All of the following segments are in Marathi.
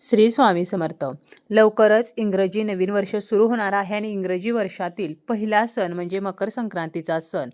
श्री स्वामी समर्थ. लवकरच इंग्रजी नवीन वर्ष सुरू होणार आहे आणि इंग्रजी वर्षातील पहिला सण म्हणजे मकर संक्रांतीचा सण.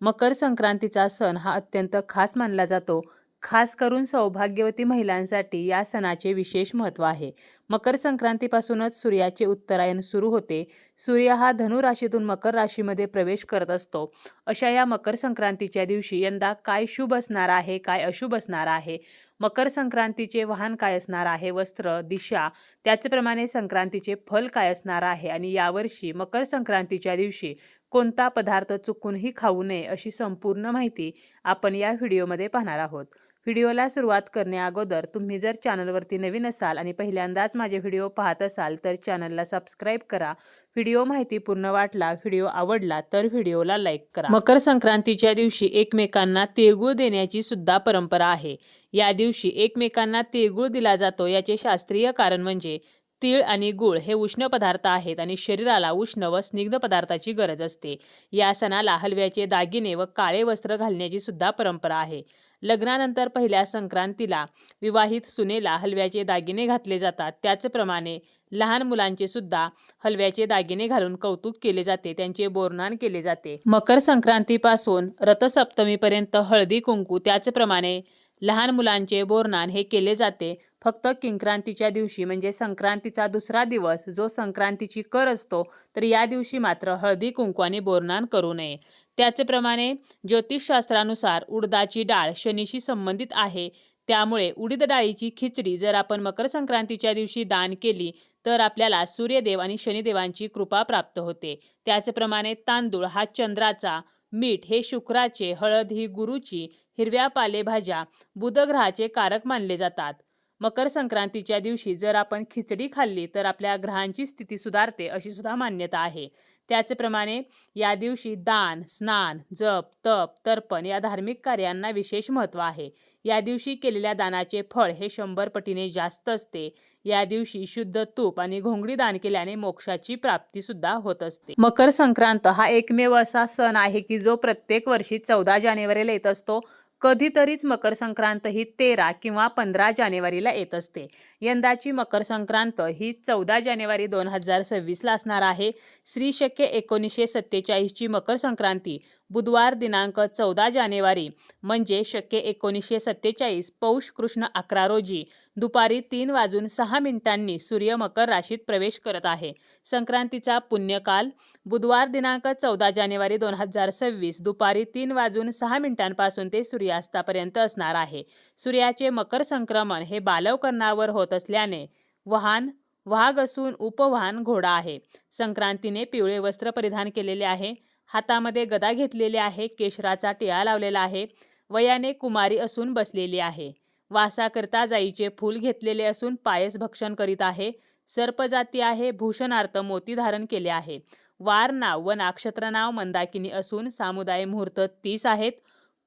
मकर संक्रांतीचा सण हा अत्यंत खास मानला जातो. खास करून सौभाग्यवती महिलांसाठी या सणाचे विशेष महत्त्व आहे. मकर संक्रांतीपासूनच सूर्याचे उत्तरायण सुरू होते. सूर्य हा धनु राशीतून मकर राशीमध्ये प्रवेश करत असतो. अशा या मकर संक्रांतीच्या दिवशी यंदा काय शुभ असणार आहे काय अशुभ असणार आहे? मकर संक्रांतीचे वाहन काय असणार आहे? वस्त्र दिशा त्याचप्रमाणे संक्रांतीचे फल काय असणार आहे? आणि यावर्षी मकर संक्रांतीच्या दिवशी कोणता पदार्थ चुकूनही खाऊ नये अशी संपूर्ण माहिती आपण या व्हिडिओमध्ये पाहणार आहोत. व्हिडिओला सुरुवात करण्याअगोदर तुम्ही जर चॅनलवरती नवीन असाल आणि पहिल्यांदाच माझे व्हिडिओ पाहत असाल तर चॅनलला सबस्क्राईब करा. व्हिडिओ माहिती पूर्ण वाटला व्हिडिओ आवडला तर व्हिडिओला लाईक करा. मकर संक्रांतीच्या दिवशी एकमेकांना तिळगुळ देण्याची सुद्धा परंपरा आहे. या दिवशी एकमेकांना तिळगुळ दिला जातो. याचे शास्त्रीय कारण म्हणजे तीळ आणि गुळ हे उष्ण पदार्थ आहेत आणि शरीराला उष्ण व स्निग्ध पदार्थाची गरज असते. या सणाला हलव्याचे दागिने व काळे वस्त्र घालण्याची सुद्धा परंपरा आहे. लग्नानंतर पहिल्या संक्रांतीला विवाहित सुनेला हलव्याचे दागिने घातले जातात. त्याचप्रमाणे लहान मुलांचे सुद्धा हलव्याचे दागिने घालून कौतुक केले जाते. त्यांचे बोरनान केले जाते. मकर संक्रांतीपासून रथसप्तमीपर्यंत हळदी कुंकू त्याचप्रमाणे लहान मुलांचे बोरनान हे केले जाते. फक्त किंक्रांतीच्या दिवशी म्हणजे संक्रांतीचा दुसरा दिवस जो संक्रांतीची कर असतो तर या दिवशी मात्र हळदी कुंकवाने बोरनान करू नये. त्याचप्रमाणे ज्योतिषशास्त्रानुसार उडदाची डाळ शनीशी संबंधित आहे. त्यामुळे उडीद डाळीची खिचडी जर आपण मकर संक्रांतीच्या दिवशी दान केली तर आपल्याला सूर्यदेव आणि शनिदेवांची कृपा प्राप्त होते. त्याचप्रमाणे तांदूळ हा चंद्राचा मीठ हे शुक्राचे हळद ही गुरुची हिरव्या पालेभाज्या बुधग्रहाचे कारक मानले जातात. मकर संक्रांतीच्या दिवशी जर आपण खिचडी खाल्ली तर आपल्या ग्रहांची स्थिती सुधारते अशी सुद्धा मान्यता आहे. त्याचप्रमाणे या दिवशी दान स्नान जप तप तर्पण या धार्मिक कार्यांना विशेष महत्त्व आहे. या दिवशी केलेल्या दानाचे फळ हे शंभर पटीने जास्त असते. या दिवशी शुद्ध तूप आणि घोंगडी दान केल्याने मोक्षाची प्राप्ती सुद्धा होत असते. मकर संक्रांत हा एकमेव असा सण आहे की जो प्रत्येक वर्षी चौदा जानेवारीला येत असतो. कधीतरीच मकर संक्रांत ही तेरा किंवा पंधरा जानेवारीला येत असते. यंदाची मकर संक्रांत ही चौदा जानेवारी दोन हजार सव्वीसला असणार आहे. श्री शक्य एकोणीसशे सत्तेचाळीसची मकर संक्रांती बुधवार दिनांक चौदा जानेवारी म्हणजे शक्य एकोणीसशे सत्तेचाळीस पौष कृष्ण अकरा रोजी दुपारी तीन वाजून सहा मिनिटांनी सूर्य मकर राशीत प्रवेश करत आहे. संक्रांतीचा पुण्यकाल बुधवार दिनांक चौदा जानेवारी दोन हजार सव्वीस दुपारी तीन वाजून सहा मिनिटांपासून ते सूर्यास्तापर्यंत असणार आहे. सूर्याचे मकर संक्रमण हे बालवकरणावर होत असल्याने वाहन वाघ असून उपवाहन घोडा आहे. संक्रांतीने पिवळे वस्त्र परिधान केलेले आहे. हातामध्ये गदा घेतलेली आहे केशराचा टिळा लावलेला आहे वयाने कुमारी असून बसलेली आहे. वासाकरता जाईचे फूल घेतलेले असून पायस भक्षण करीत आहे सर्पजाती आहे भूषणार्थ मोती धारण केले आहे. वार नाव व नाक्षत्र नाव मंदाकिनी असून सामुदाय मुहूर्त तीस आहेत.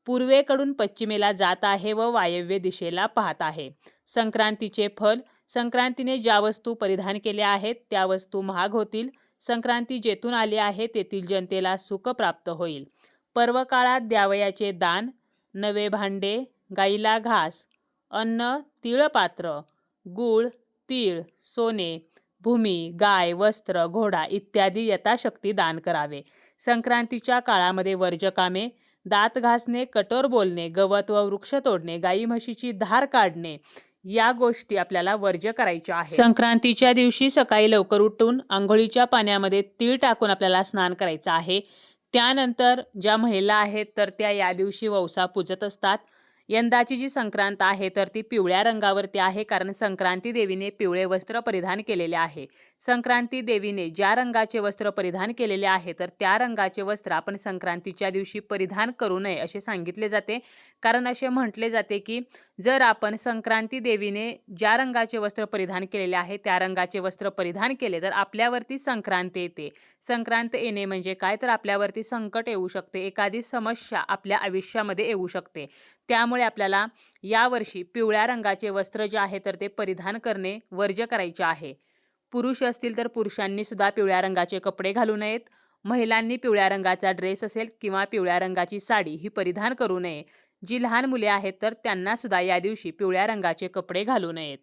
पूर्वेकडून पश्चिमेला जात आहे व वायव्य दिशेला पाहत आहे. संक्रांतीचे फल संक्रांतीने ज्या वस्तू परिधान केल्या आहेत त्या वस्तू महाग होतील. संक्रांती जेथून आली आहे तेथील जनतेला सुख प्राप्त होईल. पर्व काळात द्यावयाचे दान नवे भांडे गाईला घास अन्न तिळपात्र गूळ तीळ सोने भूमी गाय वस्त्र घोडा इत्यादी यथाशक्ती दान करावे. संक्रांतीच्या काळामध्ये वर्जकामे दात घासणे कठोर बोलणे गवत व वृक्ष तोडणे गाई म्हशीची धार काढणे या गोष्टी आपल्याला वर्ज्य करायच्या आहेत. संक्रांतीच्या दिवशी सकाळी लवकर उठून आंघोळीच्या पाण्यामध्ये तीळ टाकून आपल्याला स्नान करायचं आहे. त्यानंतर ज्या महिला आहेत तर त्या या दिवशी वौसा पूजत असतात. यंदाची जी संक्रांत आहे तर ती पिवळ्या रंगावरती आहे कारण संक्रांती देवीने पिवळे वस्त्र परिधान केलेले आहे. संक्रांती देवीने ज्या रंगाचे वस्त्र परिधान केलेले आहे तर त्या रंगाचे वस्त्र आपण संक्रांतीच्या दिवशी परिधान करू नये असे सांगितले जाते. कारण असे म्हटले जाते की जर आपण संक्रांती देवीने ज्या रंगाचे वस्त्र परिधान केलेले आहे त्या रंगाचे वस्त्र परिधान केले तर आपल्यावरती संक्रांत येते. संक्रांत येणे म्हणजे काय? तर आपल्यावरती संकट येऊ शकते एखादी समस्या आपल्या आयुष्यामध्ये येऊ शकते. त्यामुळे त्यामुळे आपल्याला यावर्षी पिवळ्या रंगाचे वस्त्र जे आहे तर ते परिधान करणे वर्ज्य करायचे आहे. पुरुष असतील तर पुरुषांनी सुद्धा पिवळ्या रंगाचे कपडे घालू नयेत. महिलांनी पिवळ्या रंगाचा ड्रेस असेल किंवा पिवळ्या रंगाची साडी ही परिधान करू नये. जी लहान मुले आहेत तर त्यांना सुद्धा या दिवशी पिवळ्या रंगाचे कपडे घालू नयेत.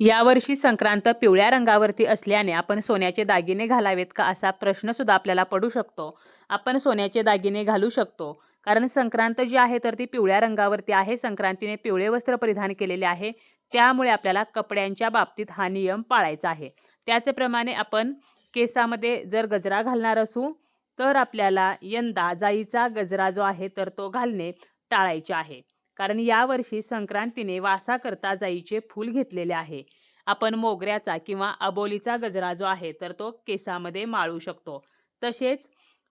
यावर्षी संक्रांत पिवळ्या रंगावरती असल्याने आपण सोन्याचे दागिने घालावेत का असा प्रश्न सुद्धा आपल्याला पडू शकतो. आपण सोन्याचे दागिने घालू शकतो. कारण संक्रांत जी आहे तर ती पिवळ्या रंगावरती आहे. संक्रांतीने पिवळे वस्त्र परिधान केलेले आहे. त्यामुळे आपल्याला कपड्यांच्या बाबतीत हा नियम पाळायचा आहे. त्याचप्रमाणे आपण केसामध्ये जर गजरा घालणार असू तर आपल्याला यंदा जाईचा गजरा जो आहे तर तो घालणे टाळायचे आहे. कारण यावर्षी संक्रांतीने वासाकरता जाईचे फूल घेतलेले आहे. आपण मोगऱ्याचा किंवा अबोलीचा गजरा जो आहे तर तो केसामध्ये माळू शकतो. तसेच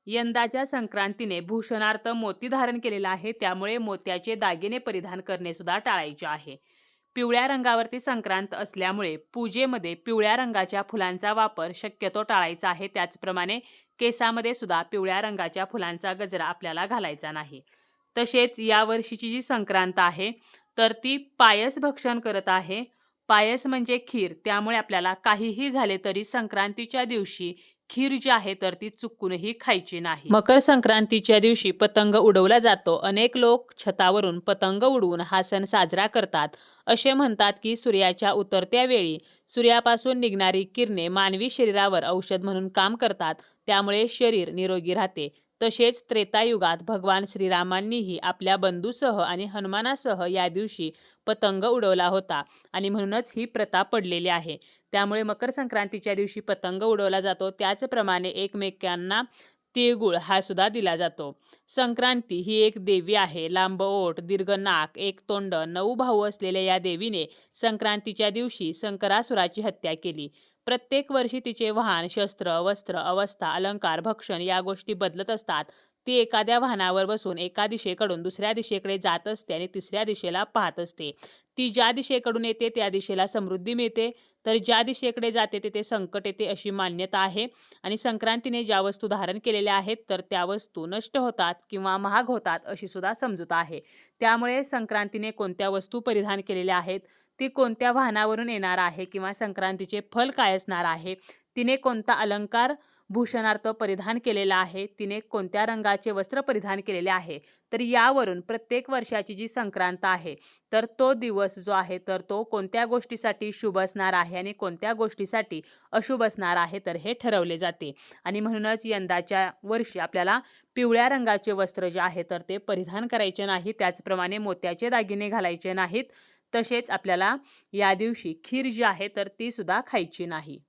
यंदाच्या संक्रांतीने भूषणार्थ मोती धारण केलेला आहे. त्यामुळे मोत्याचे दागिने परिधान करणे सुद्धा टाळायचे आहे. पिवळ्या रंगावरती संक्रांत असल्यामुळे पूजेमध्ये पिवळ्या रंगाच्या फुलांचा वापर शक्यतो टाळायचा आहे. त्याचप्रमाणे केसामध्ये सुद्धा पिवळ्या रंगाच्या फुलांचा गजरा आपल्याला घालायचा नाही. तसेच यावर्षीची जी संक्रांत आहे तर ती पायस भक्षण करत आहे. पायस म्हणजे खीर. त्यामुळे आपल्याला काहीही झाले तरी संक्रांतीच्या दिवशी खीर जी आहे तर ती चुकूनही खायची नाही. मकर संक्रांतीच्या दिवशी पतंग उडवला जातो. अनेक लोक छतावरून पतंग उडवून हा सण साजरा करतात. असे म्हणतात की सूर्याच्या उतरत्या वेळी सूर्यापासून निघणारी किरणे मानवी शरीरावर औषध म्हणून काम करतात. त्यामुळे शरीर निरोगी राहते. तसेच त्रेतायुगात भगवान श्रीरामांनीही आपल्या बंधूसह आणि हनुमानासह या दिवशी पतंग उडवला होता आणि म्हणूनच ही प्रथा पडलेली आहे. त्यामुळे मकर संक्रांतीच्या दिवशी पतंग उडवला जातो. त्याचप्रमाणे एकमेकांना तिळगुळ हा सुद्धा दिला जातो. संक्रांती ही एक देवी आहे. लांब ओठ दीर्घ नाक एक तोंड नऊ भाऊ असलेल्या या देवीने संक्रांतीच्या दिवशी संकरासुराची हत्या केली. प्रत्येक वर्षी तिचे वाहन शस्त्र वस्त्र अवस्था अलंकार भक्षण या गोष्टी बदलत असतात. ती एखाद्या वाहनावर बसून एका दिशेकडून दुसऱ्या दिशेकडे जात असते आणि तिसऱ्या दिशेला पाहत असते. ती ज्या दिशेकडून येते त्या दिशेला समृद्धी मिळते. तर ज्या दिशेकडे जाते तेथे संकट येते अशी मान्यता आहे. आणि संक्रांतीने ज्या वस्तू धारण केलेल्या आहेत तर त्या वस्तू नष्ट होतात किंवा महाग होतात अशी सुद्धा समजूत आहे. त्यामुळे संक्रांतीने कोणत्या वस्तू परिधान केलेल्या आहेत? ती कोणत्या वाहनावरून येणार आहे किंवा संक्रांतीचे फल काय असणार आहे? तिने कोणता अलंकार भूषणार्थ परिधान केलेला आहे? तिने कोणत्या रंगाचे वस्त्र परिधान केलेले आहे? तर यावरून प्रत्येक वर्षाची जी संक्रांत आहे तर तो दिवस जो आहे तर तो कोणत्या गोष्टीसाठी शुभ असणार आहे आणि कोणत्या गोष्टीसाठी अशुभ असणार आहे तर हे ठरवले जाते. आणि म्हणूनच यंदाच्या वर्षी आपल्याला पिवळ्या रंगाचे वस्त्र जे आहे तर ते परिधान करायचे नाही. त्याचप्रमाणे मोत्याचे दागिने घालायचे नाहीत. तसेच आपल्याला या दिवशी खीर जी आहे तर ती सुद्धा खायची नाही.